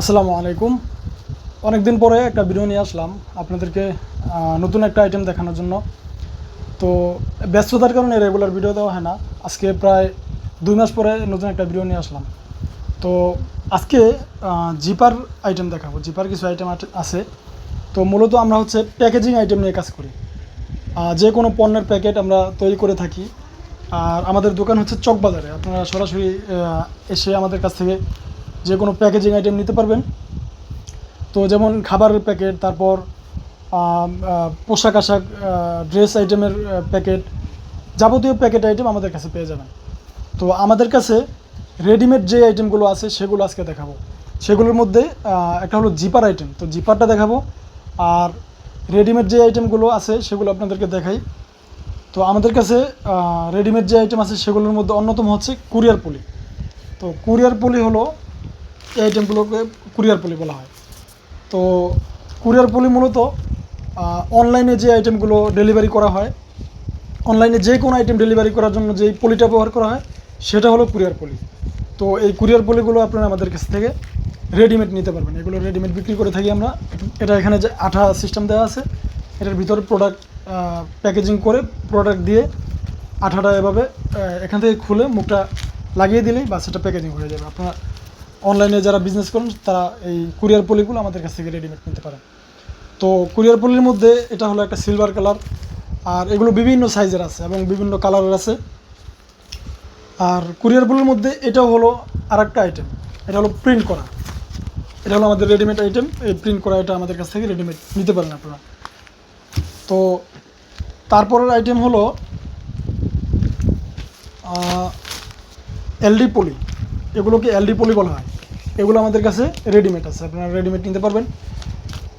আসসালামু আলাইকুম। অনেক দিন পরে একটা ভিডিও নিয়ে আসলাম আপনাদেরকে নতুন একটা আইটেম দেখানোর জন্য। তো ব্যস্ততার কারণে রেগুলার ভিডিও দেওয়া হয় না। আজকে প্রায় দুই মাস পরে নতুন একটা ভিডিও নিয়ে আসলাম। তো আজকে জিপার আইটেম দেখাবো। জিপার কিছু আইটেম আছে। তো মূলত আমরা হচ্ছে প্যাকেজিং আইটেম নিয়ে কাজ করি। যে কোনো পণ্যের প্যাকেট আমরা তৈরি করে থাকি। আর আমাদের দোকান হচ্ছে চকবাজারে। আপনারা সরাসরি এসে আমাদের কাছ থেকে যে কোনো প্যাকেজিং আইটেম নিতে পারবেন। তো যেমন খাবারের প্যাকেট তারপর পোশাক আশাক ড্রেস আইটেমের প্যাকেট যাবতীয় প্যাকেট আইটেম আমাদের কাছে পেয়ে যাবেন। তো আমাদের কাছে রেডিমেড যে আইটেমগুলো আছে, সেগুলো আজকে দেখাবো। সেগুলোর মধ্যে একটা হলো জিপার আইটেম তো জিপারটা দেখাবো। আর রেডিমেড যে আইটেমগুলো আছে, সেগুলো আপনাদেরকে দেখাই। তো আমাদের কাছে রেডিমেড যে আইটেম আছে, সেগুলোর মধ্যে অন্যতম হচ্ছে কুরিয়ার পুলি তো কুরিয়ার পুলি হলো এই আইটেমগুলোকে কুরিয়ার পলি বলা হয়। তো কুরিয়ার পলি মূলত অনলাইনে যে আইটেমগুলো ডেলিভারি করা হয় অনলাইনে যে কোনো আইটেম ডেলিভারি করার জন্য যেই পলিটা ব্যবহার করা হয়, সেটা হলো কুরিয়ার পলি। তো এই কুরিয়ার পলিগুলো আপনারা আমাদের কাছ থেকে রেডিমেড নিতে পারবেন। এগুলো রেডিমেড বিক্রি করে থাকি আমরা। এটা এখানে যে আঠা সিস্টেম দেওয়া আছে, এটার ভিতরে প্রোডাক্ট প্যাকেজিং করে প্রোডাক্ট দিয়ে আঠাটা এভাবে এখান থেকে খুলে মুখটা লাগিয়ে দিলেই বা সেটা প্যাকেজিং হয়ে যাবে। আপনারা অনলাইনে যারা বিজনেস করেন, তারা এই কুরিয়ার পলিগুলো আমাদের কাছ থেকে রেডিমেড নিতে পারেন। তো কুরিয়ার পলির মধ্যে এটা হলো একটা সিলভার কালার আর এগুলো বিভিন্ন সাইজের আছে এবং বিভিন্ন কালারের আছে। আর কুরিয়ার পলির মধ্যে এটাও হলো আর একটা আইটেম এটা হলো প্রিন্ট করা। এটা হলো আমাদের রেডিমেড আইটেম এই প্রিন্ট করা এটা আমাদের কাছ থেকে রেডিমেড নিতে পারেন আপনারা। তো তারপরের আইটেম হলো এলডি পলি এগুলোকে এলডি পলি বলা হয়। এগুলো আমাদের কাছে রেডিমেড আছে, আপনারা রেডিমেড নিতে পারবেন।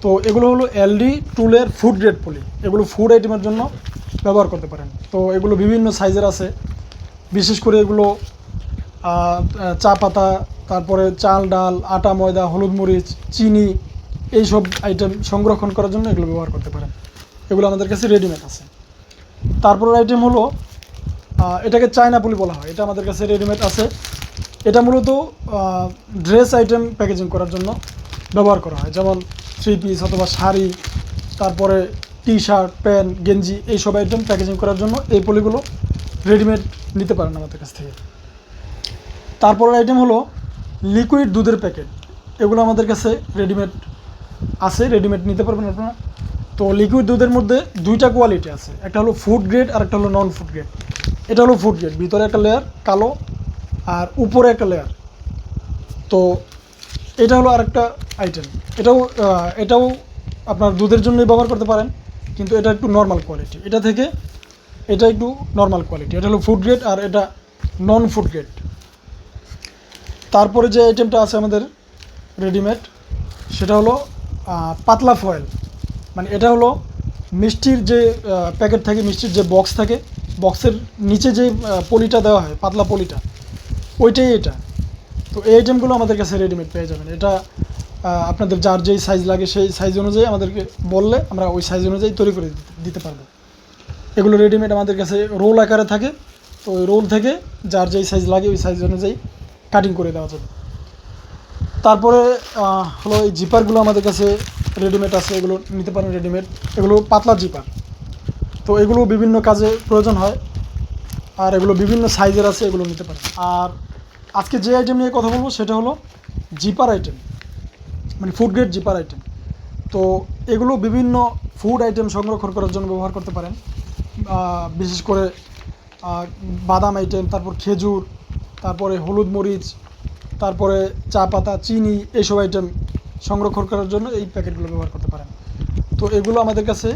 তো এগুলো হলো এলডি টুলের ফুড গ্রেড পলি। এগুলো ফুড আইটেমের জন্য ব্যবহার করতে পারেন। তো এগুলো বিভিন্ন সাইজের আছে। বিশেষ করে এগুলো চা পাতা, তারপরে চাল, ডাল, আটা, ময়দা, হলুদ মরিচ, চিনি, এইসব আইটেম সংরক্ষণ করার জন্য এগুলো ব্যবহার করতে পারেন। এগুলো আমাদের কাছে রেডিমেড আছে। তারপরের আইটেম হলো এটাকে চায়না পুলি বলা হয়। এটা আমাদের কাছে রেডিমেড আছে। এটা মূলত ড্রেস আইটেম প্যাকেজিং করার জন্য ব্যবহার করা হয়। যেমন থ্রি পিস অথবা শাড়ি, তারপরে টি শার্ট প্যান্ট গেঞ্জি এইসব আইটেম প্যাকেজিং করার জন্য এই পলিগুলো রেডিমেড নিতে পারেন আমাদের কাছ থেকে। তারপরের আইটেম হলো লিকুইড দুধের প্যাকেট এগুলো আমাদের কাছে রেডিমেড আছে রেডিমেড নিতে পারবেন আপনারা। তো লিকুইড দুধের মধ্যে দুইটা কোয়ালিটি আছে। একটা হলো ফুড গ্রেড আর একটা হলো নন ফুড গ্রেড এটা হলো ফুড গ্রেড ভিতরে একটা লেয়ার কালো আর উপরে একটা লেয়ার তো এটা হলো আরেকটা আইটেম এটাও এটাও আপনার দুধের জন্যই ব্যবহার করতে পারেন, কিন্তু এটা একটু নর্মাল কোয়ালিটি এটা থেকে এটা একটু নর্মাল কোয়ালিটি এটা হলো ফুড গ্রেড আর এটা নন ফুড গ্রেড তারপরে যে আইটেমটা আছে আমাদের রেডিমেড সেটা হলো পাতলা ফয়েল মানে এটা হলো মিষ্টির যে প্যাকেট থাকে, মিষ্টির যে বক্স থাকে বক্সের নিচে যে পলিটা দেওয়া হয়, পাতলা পলিটা ওইটাই এটা। তো এই আইটেমগুলো আমাদের কাছে রেডিমেড পেয়ে যাবেন। এটা আপনাদের যার যেই সাইজ লাগে সেই সাইজ অনুযায়ী আমাদেরকে বললে আমরা ওই সাইজ অনুযায়ী তৈরি করে দিতে- পারব। এগুলো রেডিমেড আমাদের কাছে রোল আকারে থাকে। তো ওই রোল থেকে যার যেই সাইজ লাগে ওই সাইজ অনুযায়ী কাটিং করে দেওয়া যাবে। তারপরে হলো এই জিপারগুলো আমাদের কাছে রেডিমেড আছে। এগুলো নিতে পারেন রেডিমেড এগুলো পাতলা জিপার তো এগুলো বিভিন্ন কাজে প্রয়োজন হয়। আর এগুলো বিভিন্ন সাইজের আছে, এগুলো নিতে পারেন। আর আজকে যে আইটেম নিয়ে কথা বলব, সেটা হলো জিপার আইটেম মানে ফুড গ্রেড জিপার আইটেম তো এগুলো বিভিন্ন ফুড আইটেম সংরক্ষণ করার জন্য ব্যবহার করতে পারেন। বিশেষ করে বাদাম আইটেম তারপর খেজুর, তারপরে হলুদ মরিচ, তারপরে চা পাতা, চিনি, এইসব আইটেম সংরক্ষণ করার জন্য এই প্যাকেটগুলো ব্যবহার করতে পারেন। তো এগুলো আমাদের কাছে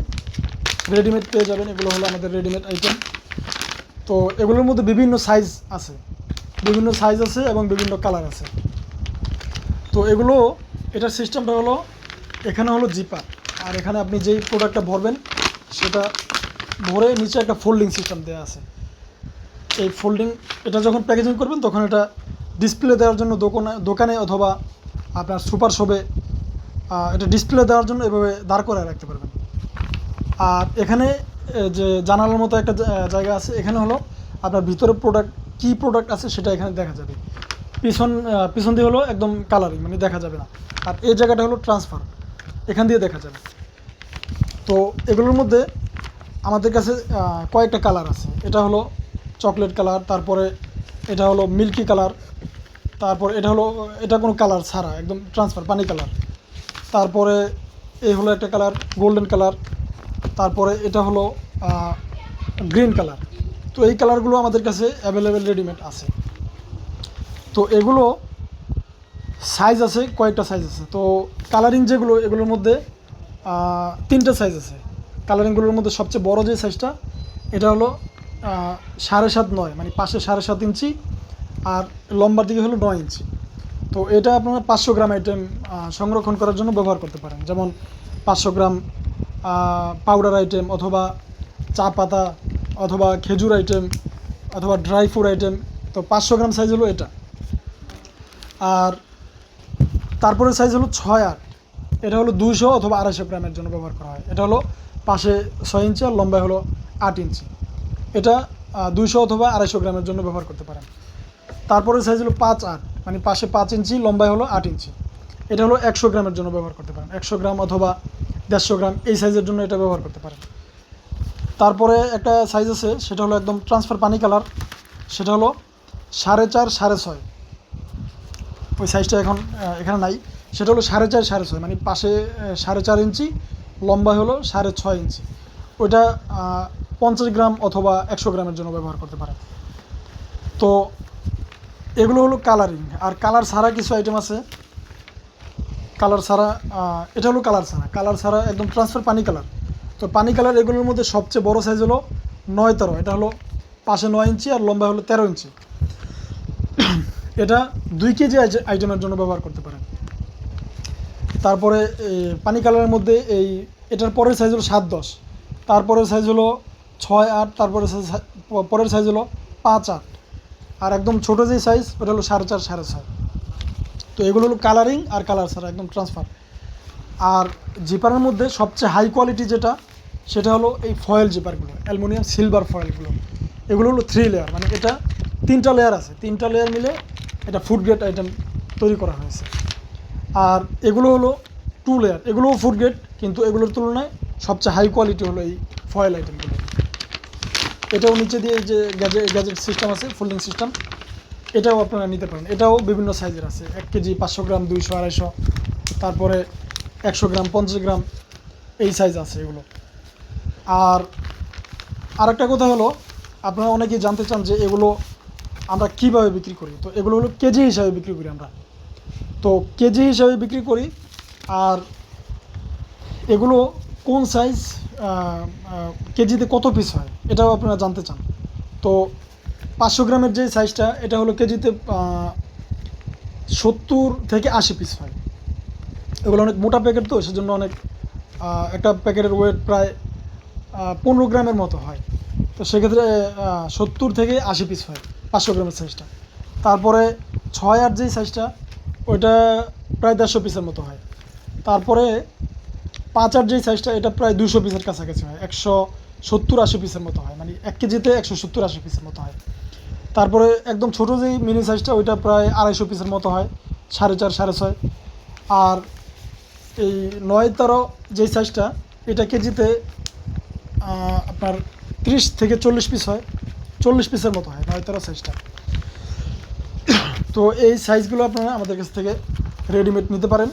রেডিমেড পেয়ে যাবেন। এগুলো হলো আমাদের রেডিমেড আইটেম তো এগুলোর মধ্যে বিভিন্ন সাইজ আছে। বিভিন্ন সাইজ আছে এবং বিভিন্ন কালার আছে। তো এগুলো, এটার সিস্টেমটা হলো, এখানে হলো জিপার আর এখানে আপনি যেই প্রোডাক্টটা ভরবেন, সেটা ভরে নিচে একটা ফোল্ডিং সিস্টেম দেওয়া আছে। এই ফোল্ডিং এটা যখন প্যাকেজিং করবেন, তখন এটা ডিসপ্লে দেওয়ার জন্য দোকানে দোকানে অথবা আপনার সুপার শপে এটা ডিসপ্লে দেওয়ার জন্য এভাবে দাঁড় করে রাখতে পারবেন। আর এখানে যে জানালার মতো একটা জায়গা আছে, এখানে হলো আপনার ভিতরে প্রোডাক্ট কী প্রোডাক্ট আছে সেটা এখানে দেখা যাবে। পিছন পিছন দিয়ে হলো একদম কালারিং মানে দেখা যাবে না। আর এই জায়গাটা হলো ট্রান্সফার এখান দিয়ে দেখা যাবে। তো এগুলোর মধ্যে আমাদের কাছে কয়েকটা কালার আছে। এটা হলো চকলেট কালার তারপরে এটা হলো মিল্কি কালার তারপর এটা হলো, এটা কোনো কালার ছাড়া, একদম ট্রান্সফার পানি কালার তারপরে এই হলো একটা কালার গোল্ডেন কালার তারপরে এটা হলো গ্রিন কালার তো এই কালারগুলো আমাদের কাছে অ্যাভেলেবেল রেডিমেড আছে। তো এগুলো সাইজ আছে, কয়েকটা সাইজ আছে। তো কালারিং যেগুলো, এগুলোর মধ্যে তিনটা সাইজ আছে। কালারিংগুলোর মধ্যে সবচেয়ে বড় যে সাইজটা এটা হলো সাড়ে সাত নয় মানে পাশে সাড়ে সাত ইঞ্চি আর লম্বার দিকে হলো নয় ইঞ্চি। তো এটা আপনারা পাঁচশো গ্রাম আইটেম সংরক্ষণ করার জন্য ব্যবহার করতে পারেন। যেমন পাঁচশো গ্রাম পাউডার আইটেম অথবা চা পাতা অথবা খেজুর আইটেম অথবা ড্রাই ফ্রুট আইটেম তো পাঁচশো গ্রাম সাইজ হলো এটা। আর তারপরে সাইজ হলো ছয় আট। এটা হলো দুইশো অথবা আড়াইশো গ্রামের জন্য ব্যবহার করা হয়। এটা হলো পাশে ছয় ইঞ্চি আর লম্বায় হলো আট ইঞ্চি। এটা দুইশো অথবা আড়াইশো গ্রামের জন্য ব্যবহার করতে পারেন। তারপরে সাইজ হলো পাঁচ আট মানে পাশে পাঁচ ইঞ্চি, লম্বায় হলো আট ইঞ্চি। এটা হলো একশো গ্রামের জন্য ব্যবহার করতে পারেন। একশো গ্রাম অথবা দেড়শো গ্রাম, এই সাইজের জন্য এটা ব্যবহার করতে পারেন। তারপরে একটা সাইজ আছে, সেটা হলো একদম ট্রান্সফার পানি কালার সেটা হলো সাড়ে চার, সাড়ে ছয়। ওই সাইজটা এখন এখানে নাই। সেটা হলো সাড়ে চার, সাড়ে ছয় মানে পাশে সাড়ে চার ইঞ্চি, লম্বা হলো সাড়ে ছয় ইঞ্চি। ওইটা পঞ্চাশ গ্রাম অথবা একশো গ্রামের জন্য ব্যবহার করতে পারেন। তো এগুলো হলো কালারিং আর কালার ছাড়া কিছু আইটেম আছে কালার ছাড়া এটা হলো কালার ছাড়া। কালার ছাড়া একদম ট্রান্সফার পানি কালার। তো পানি কালার এগুলোর মধ্যে সবচেয়ে বড় সাইজ হলো নয় তেরো এটা হলো পাশে নয় ইঞ্চি আর লম্বা হলো তেরো ইঞ্চি। এটা দুই কেজি আইটেমের জন্য ব্যবহার করতে পারেন। তারপরে পানি কালারের মধ্যে এই, এটার পরের সাইজ হলো সাত দশ। তারপরের সাইজ হলো ছয় আট তারপরে পরের সাইজ হলো পাঁচ আট। আর একদম ছোটো যে সাইজ ওটা হলো সাড়ে চার, সাড়ে ছয়। তো এগুলো হলো কালারিং আর কালার ছাড়া একদম ট্রান্সফার আর জিপারের মধ্যে সবচেয়ে হাই কোয়ালিটি যেটা, সেটা হলো এই ফয়েল জিপারগুলো অ্যালুমিনিয়াম সিলভার ফয়েলগুলো এগুলো হলো থ্রি লেয়ার মানে এটা তিনটা লেয়ার আছে। তিনটা লেয়ার মিলে এটা ফুড গ্রেড আইটেম তৈরি করা হয়েছে। আর এগুলো হলো টু লেয়ার এগুলোও ফুড গ্রেড কিন্তু এগুলোর তুলনায় সবচেয়ে হাই কোয়ালিটি হলো এই ফয়েল আইটেমগুলো এটাও নিচে দিয়ে যে গ্যাজেট গ্যাজেট সিস্টেম আছে ফোল্ডিং সিস্টেম এটাও আপনারা নিতে পারেন। এটাও বিভিন্ন সাইজের আছে। এক কেজি পাঁচশো গ্রাম, দুইশো, আড়াইশো, তারপরে একশো গ্রাম, পঞ্চাশ গ্রাম এই সাইজ আছে এগুলো। আর আরেকটা কথা হলো, আপনারা অনেকেই জানতে চান যে এগুলো আমরা কীভাবে বিক্রি করি। তো এগুলো হলো কেজি হিসাবে বিক্রি করি আমরা। তো কেজি হিসাবে বিক্রি করি, আর এগুলো কোন সাইজ কেজিতে কত পিস হয়, এটাও আপনারা জানতে চান। তো পাঁচশো গ্রামের যে সাইজটা এটা হলো কেজিতে সত্তর থেকে আশি পিস হয়। এগুলো অনেক মোটা প্যাকেট তো, সেজন্য অনেক একটা প্যাকেটের ওয়েট প্রায় পনেরো গ্রামের মতো হয়। তো সেক্ষেত্রে সত্তর থেকে আশি পিস হয় পাঁচশো গ্রামের সাইজটা তারপরে ছয় আট যেই সাইজটা ওইটা প্রায় দেড়শো পিসের মতো হয়। তারপরে পাঁচ আট যেই সাইজটা এটা প্রায় দুশো পিসের কাছাকাছি হয়। একশো সত্তর আশি পিসের মতো হয়। মানে এক কেজিতে একশো সত্তর আশি পিসের মতো হয়। তারপরে একদম ছোটো যেই মিনি সাইজটা ওইটা প্রায় আড়াইশো পিসের মতো হয়, সাড়ে চার, সাড়ে ছয়। আর এই নয় তেরো যেই সাইজটা এটা কেজিতে আপনার ত্রিশ থেকে চল্লিশ পিস হয়। চল্লিশ পিসের মতো হয় নয় তেরো সাইজটা তো এই সাইজগুলো আপনারা আমাদের কাছ থেকে রেডিমেড নিতে পারেন।